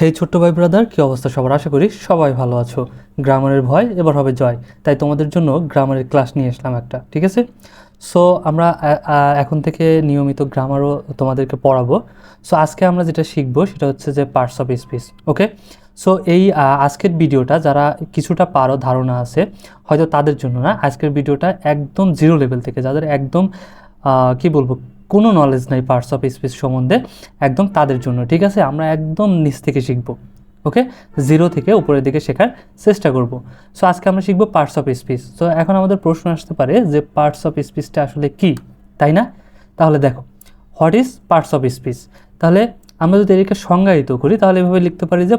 হে ছোট্ট ভাই ব্রাদার কী অবস্থা সবার? আশা করি সবাই ভালো আছো। গ্রামারের ভয় এবার হবে জয়। তাই তোমাদের জন্য গ্রামারের ক্লাস নিয়ে এসলাম একটা, ঠিক আছে? সো আমরা এখন থেকে নিয়মিত গ্রামারও তোমাদেরকে পড়াবো। সো আজকে আমরা যেটা শিখব সেটা হচ্ছে যে parts of speech okay so এই আজকের ভিডিওটা যারা কিছুটা পারো, ধারণা আছে, হয়তো তাদের জন্য না, আজকের ভিডিওটা একদম জিরো লেভেল থেকে, যাদের একদম কি বলব কোনো নলেজ নাই পার্টস অফ স্পিচ সম্বন্ধে, একদম তাদের জন্য, ঠিক আছে? আমরা একদম নিচ থেকে শিখব ওকে জিরো থেকে উপরের দিকে শেখার চেষ্টা করব। সো আজকে আমরা শিখব পার্টস অফ স্পিচ তো এখন আমাদের প্রশ্ন আসতে পারে যে পার্টস অফ স্পিচটা আসলে কি, তাই না? তাহলে দেখো what is parts of speech তাহলে আমরা যদি এদেরকে সংজ্ঞায়িত করি, তাহলে এভাবে লিখতে পারি যে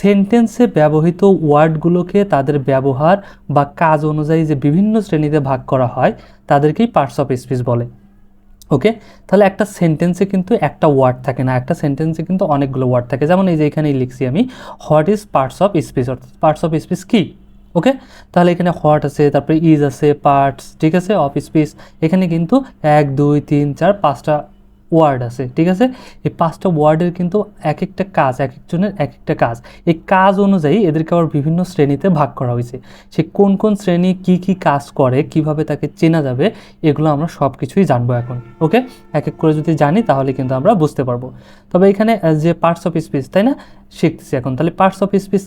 সেন্টেন্সে ব্যবহৃত ওয়ার্ডগুলোকে তাদের ব্যবহার বা কাজ অনুযায়ী যে বিভিন্ন শ্রেণীতে ভাগ করা হয়, তাদেরকেই পার্টস অফ স্পিচ বলে। ওকে? তাহলে একটা সেন্টেন্সে কিন্তু একটা ওয়ার্ড থাকে না, একটা সেন্টেন্সে কিন্তু অনেকগুলো ওয়ার্ড থাকে। যেমন এই যে এখানেই লিখছি আমি what is parts of speech অর্থাৎ পার্টস অফ স্পিচ কী? ওকে? তাহলে এখানে হোয়াট আছে, তারপরে ইজ আছে পার্টস ঠিক আছে অফ স্পিচ এখানে কিন্তু এক, দুই, তিন, চার, পাঁচটা ওয়ার্ড আছে, ঠিক আছে? এই পাঁচটা ওয়ার্ডের কিন্তু এক একটা কাজ এক একজনের এক একটা কাজ। এই কাজ অনুযায়ী এদেরকে আবার বিভিন্ন শ্রেণীতে ভাগ করা হয়েছে। সে কোন কোন শ্রেণি কি কি কাজ করে, কীভাবে তাকে চেনা যাবে, এগুলো আমরা সব কিছুই জানব এখন, ওকে? এক এক করে যদি জানি, তাহলে কিন্তু আমরা বুঝতে পারব। তবে এখানে যে পার্টস অফ স্পিচ তাই না? শিখতেছি এখন। তাহলে পার্টস অফ স্পিচ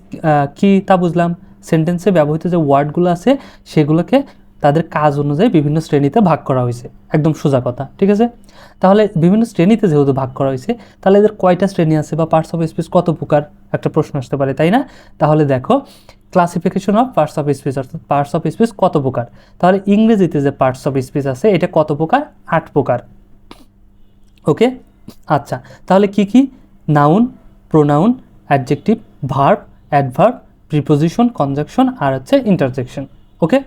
কী তা বুঝলাম। সেন্টেন্সে ব্যবহৃত যে ওয়ার্ডগুলো আছে, সেগুলোকে তাদের কাজ অনুযায়ী বিভিন্ন শ্রেণীতে ভাগ করা হয়েছে। একদম সোজা কথা, ঠিক আছে? তাহলে বিভিন্ন শ্রেণীতে যেহেতু ভাগ করা হয়েছে, তাহলে এদের কয়টা শ্রেণি আছে বা পার্টস অফ স্পিচ কত প্রকার? একটা প্রশ্ন আসতে পারে, তাই না? তাহলে দেখো classification of parts of speech অর্থাৎ পার্টস অফ স্পিচ কত প্রকার? তাহলে ইংরেজিতে যে পার্টস অফ স্পিচ আছে, এটা কত প্রকার? আট প্রকার। ওকে? আচ্ছা তাহলে কি কি? Noun pronoun adjective verb adverb preposition conjunction আর হচ্ছে ইন্টারজেকশন ওকে?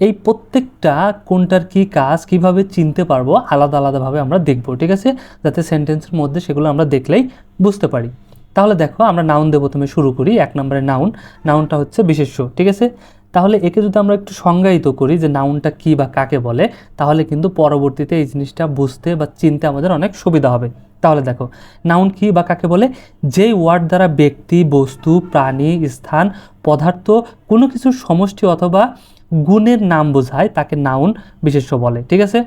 এই প্রত্যেকটা কোনটার কি কাজ কীভাবে চিনতে পারব আলাদা আলাদাভাবে আমরা দেখব, ঠিক আছে? যাতে সেন্টেন্সের মধ্যে সেগুলো আমরা দেখলেই বুঝতে পারি। তাহলে দেখো, আমরা নাউন দেবো তুমি শুরু করি, এক নম্বরে নাউন নাউনটা হচ্ছে বিশেষ্য, ঠিক আছে? তাহলে একে যদি আমরা একটু সংজ্ঞায়িত করি যে নাউনটা কি বা কাকে বলে, তাহলে কিন্তু পরবর্তীতে এই জিনিসটা বুঝতে বা চিনতে আমাদের অনেক সুবিধা হবে। তাহলে দেখো নাউন কি বা কাকে বলে? যেই ওয়ার্ড দ্বারা ব্যক্তি, বস্তু, প্রাণী, স্থান, পদার্থ, কোনো কিছুর সমষ্টি অথবা গুণের নাম বোঝায়, তাকে নাউন বিশেষ্য বলে, ঠিক আছে?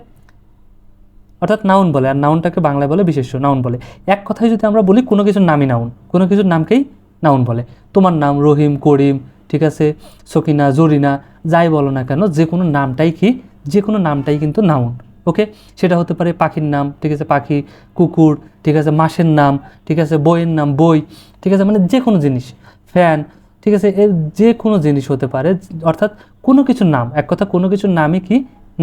অর্থাৎ নাউন বলে, আর নাউনটাকে বাংলায় বলে বিশেষ্য, নাউন বলে। এক কথায় যদি আমরা বলি, কোনো কিছুর নামই নাউন, কোনো কিছুর নামকেই নাউন বলে। তোমার নাম রহিম, করিম, ঠিক আছে? সকিনা, জরিনা, যাই বলো না কেন, যে কোনো নামটাই কি, যে কোনো নামটাই কিন্তু নাউন, ওকে? সেটা হতে পারে পাখির নাম, ঠিক আছে? পাখি, কুকুর, ঠিক আছে? মাসের নাম, ঠিক আছে? বইয়ের নাম, বই, ঠিক আছে? মানে যে কোনো জিনিস, ফ্যান, ঠিক আছে? এর যে কোনো জিনিস হতে পারে, অর্থাৎ কোনো কিছুর নাম, এক কথা কোনো কিছুর নামই কি?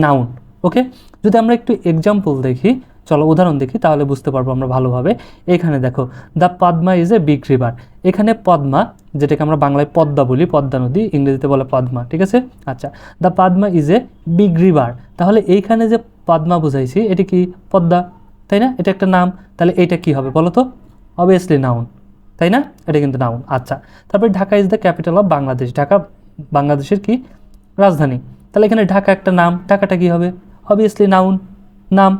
নাউন ওকে যদি আমরা একটু এক্সাম্পল দেখি, চলো উদাহরণ দেখি, তাহলে বুঝতে পারব আমরা ভালোভাবে। এখানে দেখো the Padma is a big river এখানে পদ্মা যেটাকে আমরা বাংলায় পদ্মা বলি, পদ্মা নদী, ইংরেজিতে বলে পদ্মা ঠিক আছে? আচ্ছা the Padma is a big river তাহলে এইখানে যে পদ্মা বুঝাইছি, এটি কি পদ্মা? তাই না? এটা একটা নাম। তাহলে এইটা কি হবে বলো তো? অবভিয়াসলি নাউন তাই না? এটা কিন্তু নাউন আচ্ছা। তারপরে Dhaka is the capital of Bangladesh Dhaka, বাংলাদেশের কি? রাজধানী। তাহলে এখানে ঢাকা একটা নাম, ঢাকাটা কী হবে? অবভিয়াসলি নাউন নাম।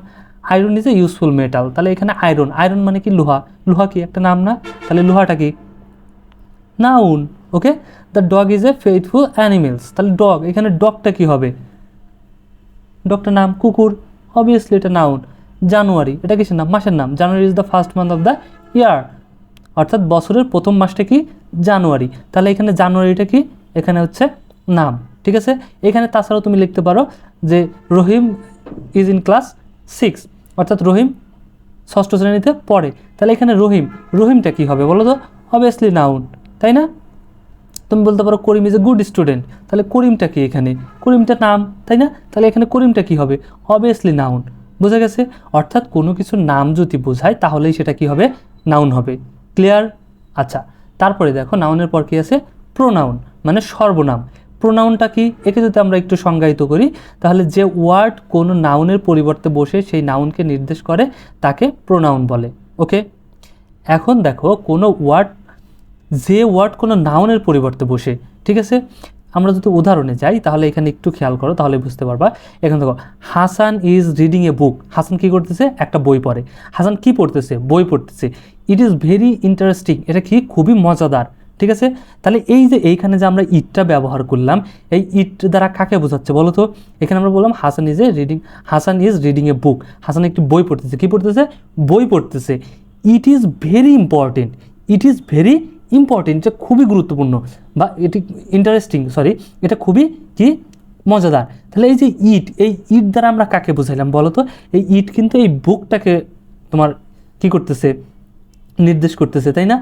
Iron is a useful metal তাহলে এখানে আয়রন আয়রন মানে কি? লোহা। লোহা কি একটা নাম না? তাহলে লোহাটা কি? Noun okay the dog is a faithful animals তাহলে ডগ এখানে ডগটা কি হবে? ডগটার নাম কুকুর অবভিয়াসলি এটা নাউন জানুয়ারি, এটা কিসের নাম? মাসের নাম। January is the first month of the year অর্থাৎ বছরের প্রথম মাসটা কি? জানুয়ারি। তাহলে এখানে জানুয়ারিটা কি? এখানে হচ্ছে নাম। ঠিক আছে? এখানে তাছাড়াও তুমি লিখতে পারো যে Rahim is in class six অর্থাৎ রহিম ষষ্ঠ শ্রেণীতে পড়ে। তাহলে এখানে রহিম, রহিমটা কি হবে বলো তো? অবভিয়াসলি নাউন তাই না? তুমি বলতে পারো Karim is a good student তাহলে করিমটা কি এখানে? করিমটা নাম, তাই না? তাহলে এখানে করিমটা কি হবে? অবভিয়াসলি নাউন বোঝা গেছে? অর্থাৎ কোনো কিছুর নাম যদি বোঝায়, তাহলেই সেটা কি হবে? নাউন হবে। ক্লিয়ার আচ্ছা তারপরে দেখো নাউনের পর কি আছে? প্রোনাউন মানে সর্বনাম। প্রোনাউনটা কি? একে যদি আমরা একটু সংজ্ঞায়িত করি, তাহলে যে ওয়ার্ড কোনো নাউনের পরিবর্তে বসে সেই নাউনকে নির্দেশ করে, তাকে প্রোনাউন বলে ওকে এখন দেখো, কোনো ওয়ার্ড যে ওয়ার্ড কোনো নাউনের পরিবর্তে বসে, ঠিক আছে? আমরা যদি উদাহরণে যাই, তাহলে এখানে একটু খেয়াল করো, তাহলে বুঝতে পারবা। এখানে দেখো, Hasan is reading a book Hasan কি করতেছে? একটা বই পড়ে। হাসান কি পড়তেছে? বই পড়তেছে। ইট ইজ ভেরি ইন্টারেস্টিং এটা কি? খুবই মজাদার। ঠিক আছে? তাহলে এই যে এইখানে যে আমরা ইটটা ব্যবহার করলাম, এই ইট দ্বারা কাকে বোঝাচ্ছে বলো তো? এখানে আমরা বললাম Hasan is a reading Hasan is reading a book Hasan একটি বই পড়তেছে। কি পড়তেছে? বই পড়তেছে। It is very important it is very important এটা খুবই গুরুত্বপূর্ণ বা এটি ইন্টারেস্টিং সরি এটা খুবই কি মজাদার। তাহলে এই যে ইট, এই ইট দ্বারা আমরা কাকে বোঝাইলাম বলো তো? এই ইট কিন্তু এই বুকটাকে তোমার কি করতেছে? নির্দেশ করতেছে, তাই না?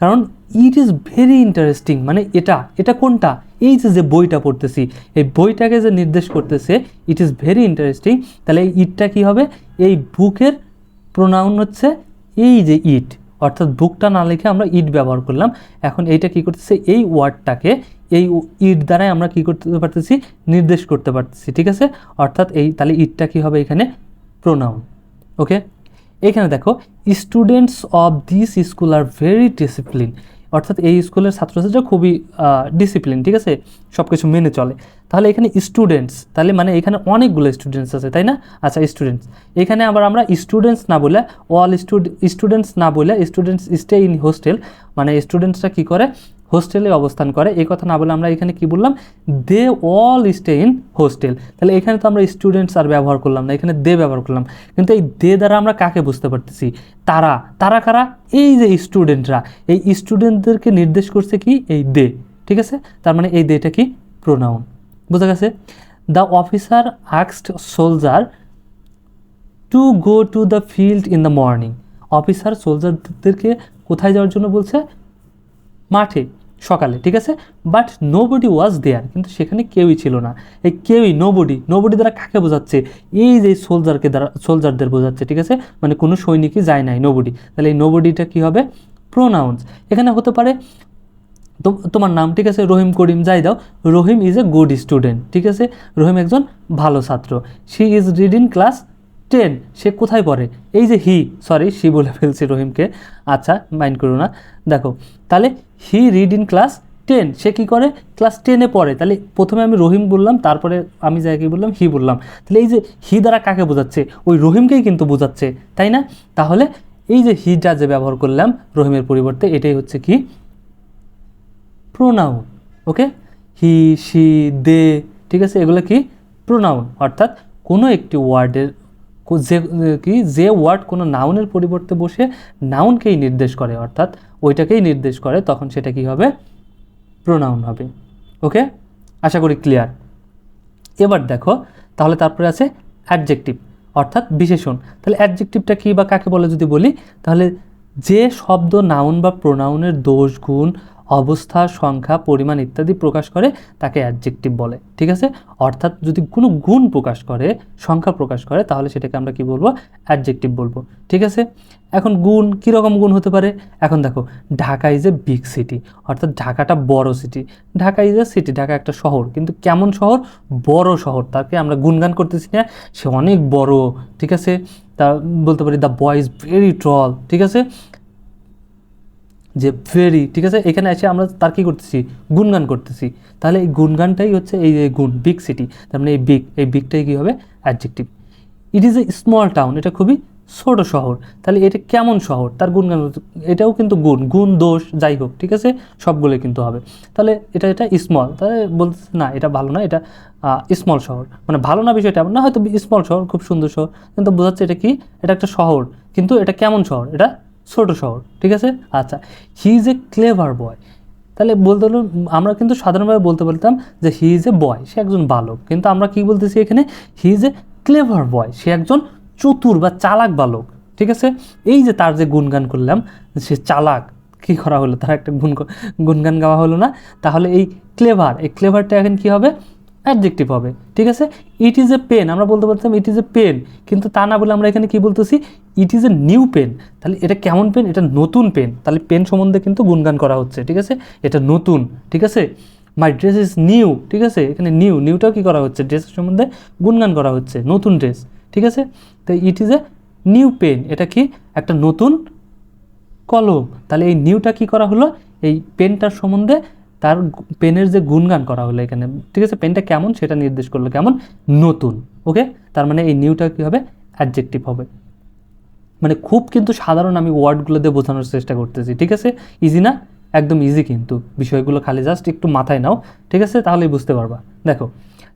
কারণ ইট ইজ ভেরি ইন্টারেস্টিং মানে এটা এটা কোনটা? এই যে যে বইটা পড়তেছি, এই বইটাকে যে নির্দেশ করতেছে ইট ইজ ভেরি ইন্টারেস্টিং তাহলে এই ইটটা কি হবে? এই বুকের প্রোনাউন হচ্ছে এই যে ইট অর্থাৎ বুকটা না লিখে আমরা ইট ব্যবহার করলাম। এখন এইটা কি করতেছে? এই ওয়ার্ডটাকে এই ইট দ্বারাই আমরা কি করতে পারতেছি? নির্দেশ করতে পারতেছি, ঠিক আছে? অর্থাৎ এই, তাহলে ইটটা কি হবে এখানে? প্রোনাউন ওকে এখানে দেখো students of this school are very discipline অর্থাৎ এই স্কুলের ছাত্রছাত্রীরা খুবই ডিসিপ্লিন ঠিক আছে? সব কিছু মেনে চলে। তাহলে এখানে স্টুডেন্টস তাহলে মানে এখানে অনেকগুলো স্টুডেন্টস আছে, তাই না? আচ্ছা স্টুডেন্টস এখানে আবার আমরা স্টুডেন্টস না বলে অল স্টুডেন্টস না বলে স্টুডেন্টস স্টে ইন হোস্টেল মানে স্টুডেন্টসরা কী করে? হোস্টেলে অবস্থান করে। এই কথা না বলে আমরা এখানে কি বললাম? They all stay in hostel তাহলে এখানে তো আমরা স্টুডেন্টস আর ব্যবহার করলাম না, এখানে দে ব্যবহার করলাম। কিন্তু এই দে দ্বারা আমরা কাকে বুঝতে পারতেছি? তারা। তারা কারা? এই যে স্টুডেন্টরা এই স্টুডেন্টদেরকে নির্দেশ করছে কি? এই দে ঠিক আছে? তার মানে এই দেটা কি? প্রোনাউন বোঝা গেছে? The officer আক্সড soldier to go to the field in the morning officer সোলজারদেরকে কোথায় যাওয়ার জন্য বলছে? মাঠে। সকালে, ঠিক আছে? But nobody was there কিন্তু সেখানে কেউই ছিল না। এই কেউই নো বডি নো বডি দ্বারা কাকে বোঝাচ্ছে? এই যে সোলজারকে দ্বারা সোলজারদের বোঝাচ্ছে, ঠিক আছে? মানে কোনো সৈনিকই যায় নাই নো বডি তাহলে এই নো বডিটা কী হবে? প্রোনাউন্স এখানে হতে পারে তোমার নাম, ঠিক আছে? রহিম করিম, যাই দাও। Rahim is a good student ঠিক আছে? রহিম একজন ভালো ছাত্র। She is reading class ten সে কোথায় পড়ে? এই যে হি সরি সি বলে ফেলছি রহিমকে। আচ্ছা মাইন্ড করো না। দেখো, তাহলে he read in class ten সে কী করে? ক্লাস টেনে পড়ে। তাহলে প্রথমে আমি রহিম বললাম, তারপরে আমি যাকে বললাম, হি বললাম। তাহলে এই যে হি দ্বারা কাকে বোঝাচ্ছে? ওই রহিমকেই কিন্তু বোঝাচ্ছে, তাই না? তাহলে এই যে হিটা যে ব্যবহার করলাম রহিমের পরিবর্তে, এটাই হচ্ছে কি? প্রোনাউন ওকে হি সি দে, ঠিক আছে? এগুলো কি? প্রোনাউন অর্থাৎ কোনো একটি ওয়ার্ডের যে কি, যে ওয়ার্ড কোনো নাউনের পরিবর্তে বসে নাউনকেই নির্দেশ করে, অর্থাৎ ওইটাকেই নির্দেশ করে, তখন সেটা কি হবে? প্রোনাউন হবে। ওকে আশা করি ক্লিয়ার এবার দেখো, তাহলে তারপরে আছে অ্যাডজেক্টিভ অর্থাৎ বিশেষণ। তাহলে অ্যাডজেক্টিভটা কী বা কাকে বলে যদি বলি, তাহলে যে শব্দ নাউন বা প্রোনাউনের দোষ, গুণ অবস্থা, সংখ্যা, পরিমাণ ইত্যাদি প্রকাশ করে তাকে অ্যাডজেক্টিভ বলে, ঠিক আছে? অর্থাৎ যদি কোনো গুণ প্রকাশ করে, সংখ্যা প্রকাশ করে, তাহলে সেটাকে আমরা কি বলব? অ্যাডজেক্টিভ বলব, ঠিক আছে? এখন গুণ কীরকম গুণ হতে পারে? এখন দেখো, Dhaka is a big city অর্থাৎ ঢাকাটা বড় city Dhaka is a city Dhaka একটা শহর, কিন্তু কেমন শহর? বড় শহর, তাকে আমরা গুণগান করতেছি না, সে অনেক বড়, ঠিক আছে? তা বলতে পারি the boy is very tall ঠিক আছে? যে ভেরি ঠিক আছে? এখানে এসে আমরা তার কী করতেছি? গুণগান করতেছি। তাহলে এই গুণগানটাই হচ্ছে এই যে গুণ বিগ সিটি তার মানে এই বিগ এই বিগটাই কী হবে? Adjective it is a small town এটা খুবই ছোট শহর। তাহলে এটা কেমন শহর? তার গুণগান এটাও কিন্তু গুণ গুণ, দোষ, যাই হোক, ঠিক আছে? সবগুলো কিন্তু হবে। তাহলে এটা এটা স্মল তাহলে বলতে না, এটা ভালো না, এটা স্মল শহর। মানে ভালো না বিষয়টা না, হয়তো স্মল শহর, খুব সুন্দর শহর, কিন্তু বোঝাচ্ছে এটা কি? এটা একটা শহর। কিন্তু এটা কেমন শহর? এটা ছোট শহর, ঠিক আছে? আচ্ছা হি ইজ এ ক্লেভার বয় তাহলে বলতে হলো, আমরা কিন্তু সাধারণভাবে বলতে বলতাম যে হি ইজ এ বয় সে একজন বালক। কিন্তু আমরা কি বলতেছি এখানে? হি ইজ এ ক্লেভার বয় সে একজন চতুর বা চালাক বালক, ঠিক আছে? এই যে তার যে গুণগান করলাম, সে চালাক, কি করা হলো? তার একটা গুণ গুণগান গাওয়া হলো না? তাহলে এই ক্লেভার এই ক্লেভারটা এখন কি হবে? অ্যাডজেক্টিভ হবে, ঠিক আছে? ইট ইজ এ পেন আমরা বলতে পারতাম ইট ইজ এ পেন কিন্তু তা না বলে আমরা এখানে কি বলতেছি? It is a new pen তাহলে এটা কেমন পেন এটা নতুন পেন তাহলে পেন সম্বন্ধে কিন্তু গুণগান করা হচ্ছে, ঠিক আছে? এটা নতুন, ঠিক আছে? মাই ড্রেস ইজ নিউ ঠিক আছে? এখানে নিউ নিউটাও কী করা হচ্ছে? ড্রেসের সম্বন্ধে গুণগান করা হচ্ছে, নতুন ড্রেস ঠিক আছে? তো it is a new pen এটা কি? একটা নতুন কলম, তাহলে এই নিউটা কি করা হলো? এই পেনটার সম্বন্ধে তার পেনের যে গুণগান করা হলো এখানে, ঠিক আছে? পেনটা কেমন সেটা নির্দেশ করল, কেমন? নতুন, ওকে? তার মানে এই নিউটা কী হবে? অ্যাডজেক্টিভ হবে। মানে খুব কিন্তু সাধারণ আমি ওয়ার্ডগুলো দিয়ে বোঝানোর চেষ্টা করতেছি, ঠিক আছে? ইজি না? একদম ইজি কিন্তু। বিষয়গুলো খালি জাস্ট একটু মাথায় নাও, ঠিক আছে? তাহলেই বুঝতে পারবা। দেখো,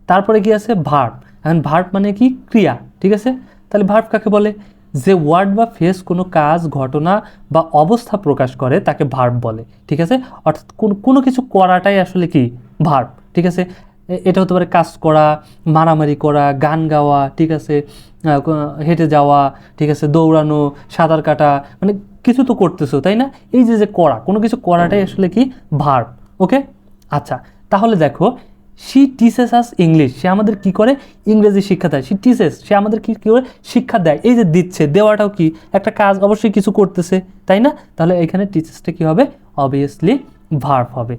তারপরে কি আছে? ভার্ব এখন ভার্ব মানে কি? ক্রিয়া, ঠিক আছে? তাহলে ভার্ব কাকে বলে? যে ওয়ার্ড বা ফেস কোনো কাজ, ঘটনা বা অবস্থা প্রকাশ করে, তাকে ভার্ব বলে, ঠিক আছে? অর্থাৎ কোন- কিছু করাটাই আসলে কি? ভার্ব ঠিক আছে? এটা হতে পারে কাজ করা, মারামারি করা, গান গাওয়া, ঠিক আছে? হেঁটে যাওয়া, ঠিক আছে? দৌড়ানো, সাঁতার কাটা মানে কিছু তো করতেছো, তাই না? এই যে যে করা, কোনো কিছু করাটাই আসলে কি? ভার্ব ওকে আচ্ছা তাহলে দেখো শি টিচেস আস ইংলিশ সে আমাদের কি করে? ইংরেজি শিক্ষা দেয়। শি টিচেস সে আমাদের কি কি করে? শিক্ষা দেয়। এই যে দিচ্ছে, দেওয়াটাও কি? একটা কাজ অবশ্যই কিছু করতেছে, তাই না? তাহলে এখানে টিচেসটা কি হবে? অবভিয়াসলি ভার্ব হবে।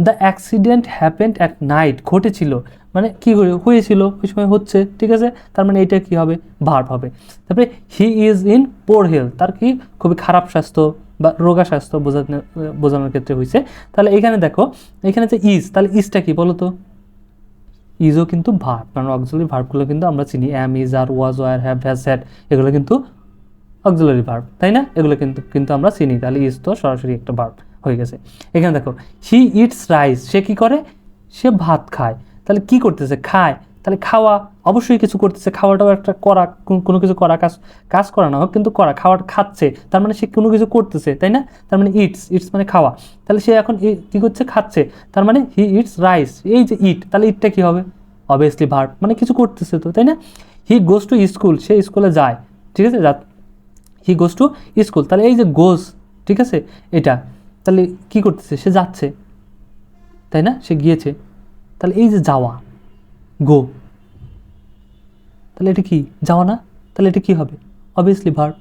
The accident happened at night ঘটেছিল। মানে কি হয়ে- হয়েছিল? ওই সময় হচ্ছে, ঠিক আছে? তার মানে এটা কি হবে? ভার্ভ হবে। তারপরে he is in poor health তার কি? খুবই খারাপ স্বাস্থ্য বা রোগা স্বাস্থ্য বোঝানো বোঝানোর ক্ষেত্রে হয়েছে তাহলে এখানে দেখো, এখানে যে ইজ তাহলে ইজটা কি বলো তো ইজও কিন্তু ভার্ব কারণ অক্সিলারি ভার্বগুলো কিন্তু আমরা চিনি am is are was were have has had এগুলো কিন্তু অক্সিলারি ভার্ব তাই না? এগুলো কিন্তু কিন্তু আমরা চিনি, তাহলে ইজ তো সরাসরি একটা ভার্ব হয়ে গেছে। এখানে দেখো হি ইটস রাইস সে কি করে? সে ভাত খায়। তাহলে কি করতেছে? খায়। তাহলে খাওয়া অবশ্যই কিছু করতেছে, খাওয়াটাও একটা করা কোনো কিছু করা কাজ কাজ করা না হোক, কিন্তু করা, খাওয়াটা খাচ্ছে, তার মানে সে কোনো কিছু করতেছে, তাই না? তার মানে ইটস ইটস মানে খাওয়া। তাহলে সে এখন কি করছে? খাচ্ছে, তার মানে হি ইটস রাইস এই যে ইট তাহলে ইটটা কী হবে? অবভিয়াসলি ভার্ব মানে কিছু করতেছে তো, তাই না? হি গোজ টু স্কুল সে স্কুলে যায়, ঠিক আছে? হি গোজ টু স্কুল তাহলে এই যে গোজ ঠিক আছে? এটা, তাহলে কি করতেছে? সে যাচ্ছে, তাই না? সে গিয়েছে, তাহলে এই যে যাওয়া গো তাহলে এটা কি? যাওয়া না? তাহলে এটা কি হবে? অবভিয়াসলি ভার্ব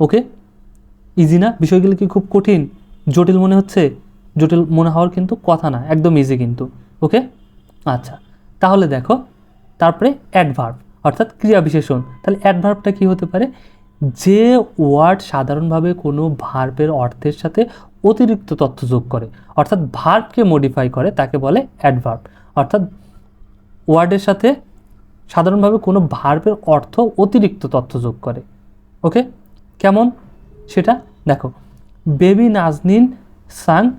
ওকে ইজি না? বিষয়গুলো কি খুব কঠিন? জটিল মনে হচ্ছে? জটিল মনে হওয়ার কিন্তু কথা না, একদম ইজি কিন্তু। ওকে আচ্ছা তাহলে দেখো, তারপরে অ্যাডভার্ব অর্থাৎ ক্রিয়া বিশেষণ। তাহলে অ্যাডভার্বটা কি হতে পারে? যে ওয়ার্ড সাধারণভাবে কোনো ভার্বের অর্থের সাথে অতিরিক্ত তথ্য যোগ করে, অর্থাৎ ভার্বকে মডিফাই করে, তাকে বলে অ্যাডভার্ব অর্থাৎ ওয়ার্ডের সাথে সাধারণভাবে কোনো ভার্বের অর্থ অতিরিক্ত তথ্য যোগ করে। ওকে? কেমন? সেটা দেখো। Baby Nazneen sang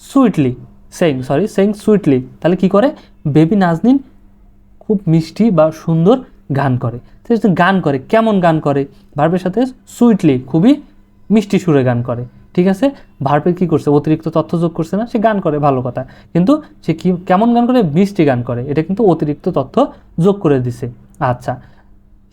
sweetly saying sorry saying sweetly. তাহলে কি করে? বেবি নাজনিন খুব মিষ্টি বা সুন্দর গান করে। গান করে, কেমন গান করে? ভার্বের সাথে সুইটলি খুবই মিষ্টি সুরে গান করে। ঠিক আছে? ভার্বের কি করছে? অতিরিক্ত তথ্য যোগ করছে না? সে গান করে, ভালো কথা। কিন্তু সে কি, কেমন গান করে? মিষ্টি গান করে। এটা কিন্তু অতিরিক্ত তথ্য যোগ করে দিছে। আচ্ছা।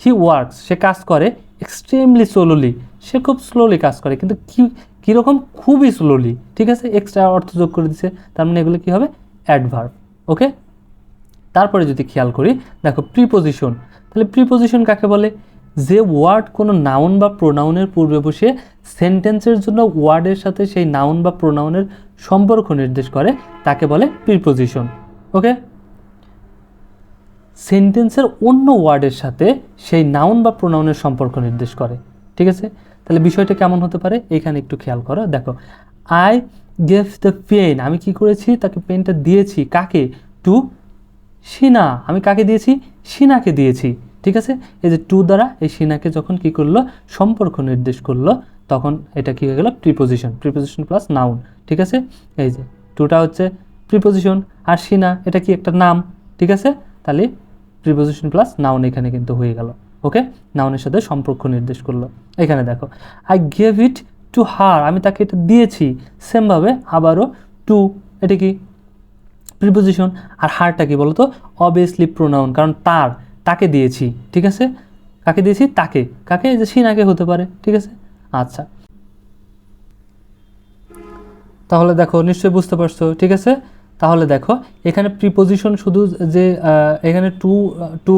হি ওয়ার্কস সে কাজ করে এক্সট্রিমলি স্লোলি সে খুব স্লোলি কাজ করে। কিন্তু কি, কীরকম? খুবই স্লোলি ঠিক আছে? এক্সট্রা অর্থ যোগ করে দিছে। তার মানে এগুলো কী হবে? অ্যাডভার্ব ওকে তারপরে যদি খেয়াল করি, দেখো প্রিপোজিশন তাহলে প্রিপোজিশন কাকে বলে? যে ওয়ার্ড কোনো নাউন বা প্রোনাউনের পূর্বে বসে সেন্টেন্সের জন্য ওয়ার্ডের সাথে সেই নাউন বা প্রোনাউনের সম্পর্ক নির্দেশ করে, তাকে বলে প্রিপোজিশন ওকে সেন্টেন্সের অন্য ওয়ার্ডের সাথে সেই নাউন বা প্রোনাউনের সম্পর্ক নির্দেশ করে, ঠিক আছে? তাহলে বিষয়টা কেমন হতে পারে? এখানে একটু খেয়াল করো, দেখো। আই গেভ দ্য পেন আমি কি করেছি? তাকে পেনটা দিয়েছি, কাকে? টু সিনা আমি কাকে দিয়েছি? সিনাকে দিয়েছি। ঠিক আছে? এই যে টু দ্বারা এই সিনাকে যখন কি করল? সম্পর্ক নির্দেশ করল, তখন এটা কি হয়ে গেল? প্রিপোজিশন প্রিপোজিশন প্লাস নাউন ঠিক আছে? এই যে টুটা হচ্ছে প্রিপোজিশন আর সিনা, এটা কি একটা নাম, ঠিক আছে? তাহলে প্রিপোজিশন প্লাস নাউন এখানে কিন্তু হয়ে গেল, ওকে? নাউনের সাথে সম্পর্ক নির্দেশ করল। এখানে দেখো I gave it to her আমি তাকে এটা দিয়েছি, সেমভাবে আবারও টু এটা কি? প্রিপোজিশন আর হারটা কি বলতো? অবভিয়াসলি প্রোনাউন কারণ তার তাকে দিয়েছি, ঠিক আছে? কাকে দিয়েছি? তাকে। কাকে? যে সিনাকে হতে পারে, ঠিক আছে? আচ্ছা। তাহলে দেখো, নিশ্চয়ই বুঝতে পারছ, ঠিক আছে? তাহলে দেখো, এখানে প্রিপোজিশন শুধু যে এখানে টু টু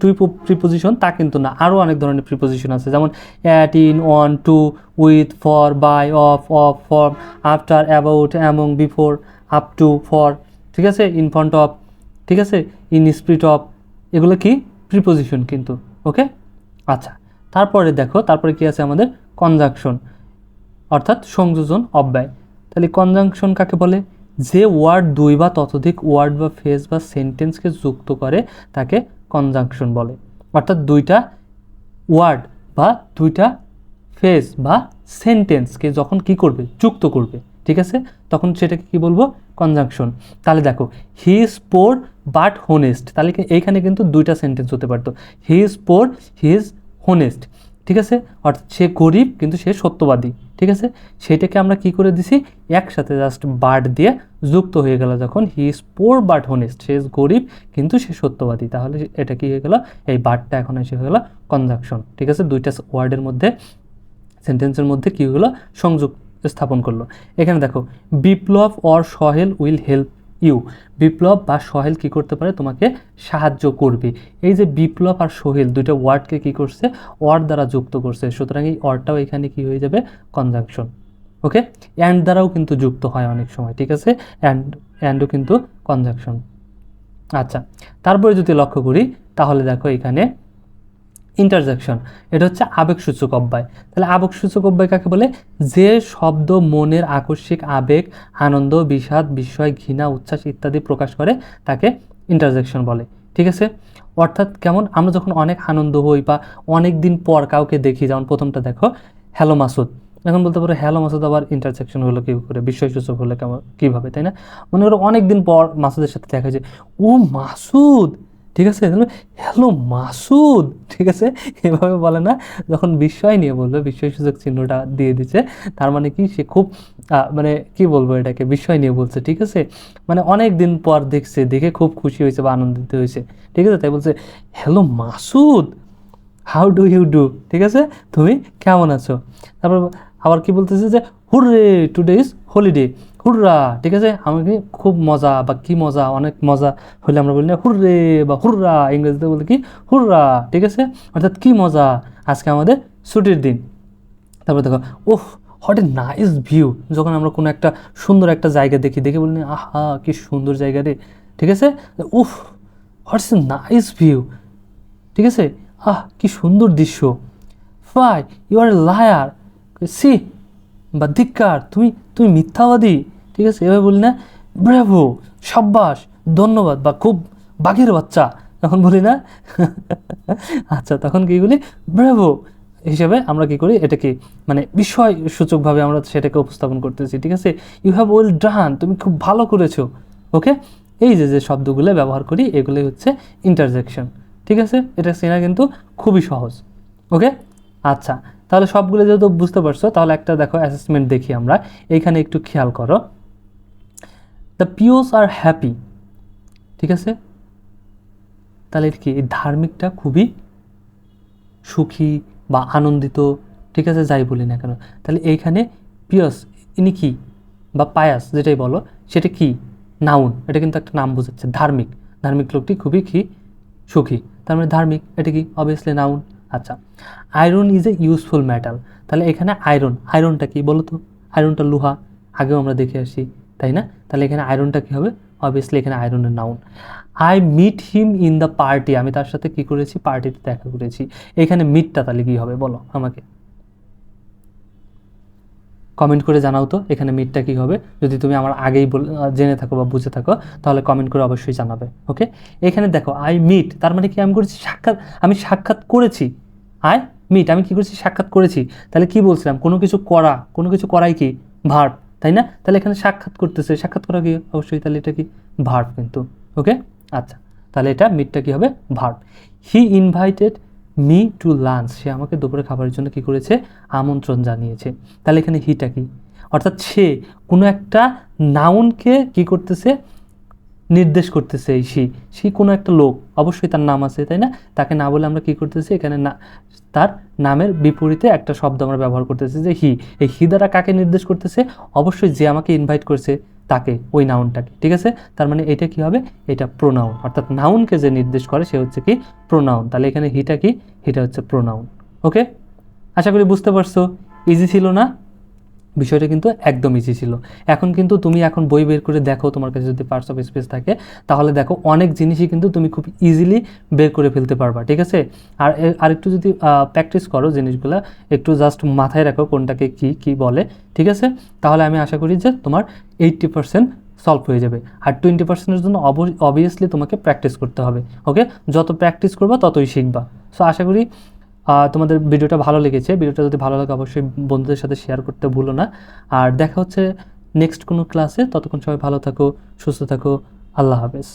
দুই প্রিপোজিশন তা কিন্তু না। আরও অনেক ধরনের প্রিপোজিশন আছে। যেমন at in on to with for by of of for after about among before up to for ঠিক আছে? ইন ফ্রন্ট অফ ঠিক আছে? ইন স্পিরিট অফ এগুলো কি? প্রিপোজিশন কিন্তু ওকে আচ্ছা তারপরে দেখো, তারপরে কি আছে আমাদের? কনজাংশন অর্থাৎ সংযোজন, অব্যয়। তাহলে কনজাংশন কাকে বলে? যে ওয়ার্ড দুই বা ততোধিক ওয়ার্ড বা ফেজ বা সেন্টেন্সকে যুক্ত করে, তাকে কনজাংশন বলে। অর্থাৎ দুইটা ওয়ার্ড বা দুইটা ফেজ বা সেন্টেন্সকে যখন কি করবে? যুক্ত করবে, ঠিক আছে? তখন সেটাকে কি বলব? কনজাংশন তাহলে দেখো he is poor but honest তাহলে এইখানে কিন্তু দুইটা সেন্টেন্স হতে পারতো। He is poor he is honest ঠিক আছে? অর্থাৎ সে গরিব, কিন্তু সে সত্যবাদী। ঠিক আছে? সেটাকে আমরা কি করে দিছি? একসাথে জাস্ট বাট দিয়ে যুক্ত হয়ে গেল যখন he is poor but honest say is গরিব, কিন্তু সে সত্যবাদী। তাহলে এটা কি হয়ে গেল? এই বাটটা এখন এসে হয়ে গেল কনজাংশন ঠিক আছে? দুইটা ওয়ার্ডের মধ্যে সেন্টেন্সের মধ্যে কী হলো সংযোগ স্থাপন করল। এখানে দেখো, Biplob or Sohel will help you Biplob বা সহেল কি করতে পারে? তোমাকে সাহায্য করবে। এই যে বিপ্লব আর সহেল দুইটা ওয়ার্ডকে কি করছে? অর দ্বারা যুক্ত করছে। সুতরাং এই অরটাও এখানে কি হয়ে যাবে? কনজাংশন ওকে অ্যান্ড দ্বারাও কিন্তু যুক্ত হয় অনেক সময়, ঠিক আছে? অ্যান্ড অ্যান্ডও কিন্তু কনজাংশন আচ্ছা তারপরে যদি লক্ষ্য করি, তাহলে দেখো এখানে ইন্টারজেকশন এটা হচ্ছে আবেগসূচক অব্যয়। তাহলে আবেগসূচক অব্যয় কাকে বলে? যে শব্দ মনের আকস্মিক আবেগ, আনন্দ, বিষাদ, বিস্ময়, ঘৃণা, উচ্ছ্বাস ইত্যাদি প্রকাশ করে, তাকে ইন্টারজেকশন বলে। ঠিক আছে? অর্থাৎ কেমন? আমরা যখন অনেক আনন্দ হই বা অনেক দিন পর কাউকে দেখি, যেমন প্রথমটা দেখো, হ্যালো মাসুদ। এখন বলতে পারো, হ্যালো মাসুদ আবার ইন্টারসেকশন হলো কী করে? বিস্ময়সূচক হলো কেমন? কীভাবে, তাই না? মনে করো অনেক দিন পর মাসুদের সাথে দেখা যায় ও মাসুদ ঠিক আছে? হ্যালো মাসুদ, ঠিক আছে? এভাবে বলে না, যখন বিস্ময় নিয়ে বলবে বিস্ময়সূচক চিহ্নটা দিয়ে দিচ্ছে, তার মানে কি সে খুব মানে কি বলব এটাকে, বিস্ময় নিয়ে বলছে, ঠিক আছে? মানে অনেক দিন পর দেখছে, দেখে খুব খুশি হয়েছে বা আনন্দিত হয়েছে, ঠিক আছে? তাই বলছে, hello Masud, how do you do? ঠিক আছে? তুমি কেমন আছো? তারপর আবার কি বলতেছে যে, hurray, today is holiday. Hurrah, ঠিক আছে? আমাকে খুব মজা বা কি মজা, অনেক মজা হলে আমরা বলি না হুররে বা হুররা, ইংরেজিতে বলি কি হুররা, ঠিক আছে? অর্থাৎ কি মজা আজকে আমাদের ছুটির দিন। তারপর দেখো, oh what a nice view যখন আমরা কোনো একটা সুন্দর একটা জায়গা দেখি, দেখে বলি আহা, কি সুন্দর জায়গা রে। ঠিক আছে? উফ হোয়াটস এ নাইস ভিউ ঠিক আছে? আহ, কি সুন্দর দৃশ্য। ফাই ইউ আর লায়ার সি বা ধিক্কার, তুমি তুমি মিথ্যাবাদী। ঠিক আছে? এভাবে বলি না, ব্রাভো, সাব্বাস, ধন্যবাদ বা খুব বাঘের বাচ্চা, তখন বলি না। আচ্ছা তখন কি বলি? ব্রাভো হিসেবে আমরা কি করি? এটাকে মানে বিষয় সূচকভাবে আমরা সেটাকে উপস্থাপন করতেছি, ঠিক আছে? ইউ হ্যাভ ওয়েল ডান তুমি খুব ভালো করেছ। ওকে? এই যে যে শব্দগুলো ব্যবহার করি, এগুলোই হচ্ছে ইন্টারজেকশন ঠিক আছে? এটা চেনা কিন্তু খুবই সহজ, ওকে? আচ্ছা তাহলে সবগুলো যেহেতু বুঝতে পারছ, তাহলে একটা দেখো অ্যাসেসমেন্ট দেখি আমরা। এইখানে একটু খেয়াল করো। দ্য পিওস আর হ্যাপি ঠিক আছে? তাহলে কি? এই ধার্মিকটা খুবই সুখী বা আনন্দিত, ঠিক আছে, যাই বলি না কেন? তাহলে এইখানে পিয়স ইনি কি? বা পায়াস যেটাই বলো, সেটা কি? নাউন এটা কিন্তু একটা নাম বোঝাচ্ছে, ধার্মিক। ধার্মিক লোকটি খুবই কি? সুখী। তার মানে ধার্মিক, এটা কি? অবভিয়াসলি নাউন আচ্ছা iron is a useful metal তাহলে এখানে আয়রন আয়রনটা কি বলো তো? আয়রনটা লোহা, আগেও আমরা দেখে আসি। তাই না? তাহলে এখানে আয়রনটা কী হবে? অবভিয়াসলি এখানে আয়রনের noun I meet him in the party আমি তার সাথে কি করেছি? পার্টিতে দেখা করেছি। এখানে মিটটা তাহলে কী হবে? বলো আমাকে। কমেন্ট করে জানাও তো, এখানে মিটটা কী হবে? যদি তুমি আমার আগেই জেনে থাকো বা বুঝে থাকো, তাহলে কমেন্ট করে অবশ্যই জানাবে ওকে এখানে দেখো আই মিট তার মানে কি আমি করেছি? সাক্ষাৎ, আমি সাক্ষাৎ করেছি। আই মিট আমি কি করেছি? সাক্ষাৎ করেছি। তাহলে কি বলছিলাম? কোনো কিছু করা, কোনো কিছু করাই কি? ভার্ব তাই না? তাহলে এখানে সাক্ষাৎ করতেছে। সাক্ষাৎ করা কি? অবশ্যই, তাহলে এটা কি? ভার্ব কিন্তু। ওকে আচ্ছা তাহলে এটা মিটটা কি হবে? Verb he invited me to lunch সে আমাকে দুপুরে খাবারের জন্য কি করেছে? আমন্ত্রণ জানিয়েছে। তাহলে এখানে হিটা কি? অর্থাৎ সে কোনো একটা নাউনকে কি করতেছে? নির্দেশ করতেছে এই সি সি কোনো একটা লোক, অবশ্যই তার নাম আছে, তাই না? তাকে না বলে আমরা কি করতেছি? এখানে না তার নামের বিপরীতে একটা শব্দ আমরা ব্যবহার করতেছি যে হি। এই হি দ্বারা কাকে নির্দেশ করতেছে? অবশ্যই যে আমাকে ইনভাইট করছে, তাকে, ওই নাউনটাকে ঠিক আছে? তার মানে এটা কি হবে? এটা প্রোনাউন অর্থাৎ নাউনকে যে নির্দেশ করে, সে হচ্ছে কি? প্রোনাউন তাহলে এখানে হিটা কি? হিটা হচ্ছে প্রোনাউন ওকে আশা করি বুঝতে পারছ। ইজি ছিল না? বিষয়টা কিন্তু একদম ইজি ছিল। এখন কিন্তু তুমি এখন বই বের করে দেখো, তোমার কাছে যদি পার্টস অফ স্পেস থাকে, তাহলে দেখো অনেক জিনিসই কিন্তু তুমি খুব ইজিলি বের করে ফেলতে পারবা, ঠিক আছে? আর আর একটু যদি প্র্যাকটিস করো জিনিসগুলো, একটু জাস্ট মাথায় রাখো কোনটাকে কি কি বলে, ঠিক আছে? তাহলে আমি আশা করি যে তোমার এইট্টি পার্সেন্ট সলভ হয়ে যাবে। আর টোয়েন্টি পার্সেন্টের জন্য অবভিয়াসলি তোমাকে প্র্যাকটিস করতে হবে ওকে যত প্র্যাকটিস করবা ততই শিখবা। সো আশা করি তোমাদের ভিডিওটা ভালো লেগেছে। ভিডিওটা যদি ভালো লাগে, অবশ্যই বন্ধুদের সাথে শেয়ার করতে ভুলো না। আর দেখা হচ্ছে নেক্সট কোনো ক্লাসে ততক্ষণ সবাই ভালো থাকো, সুস্থ থাকো। আল্লাহ হাফেজ।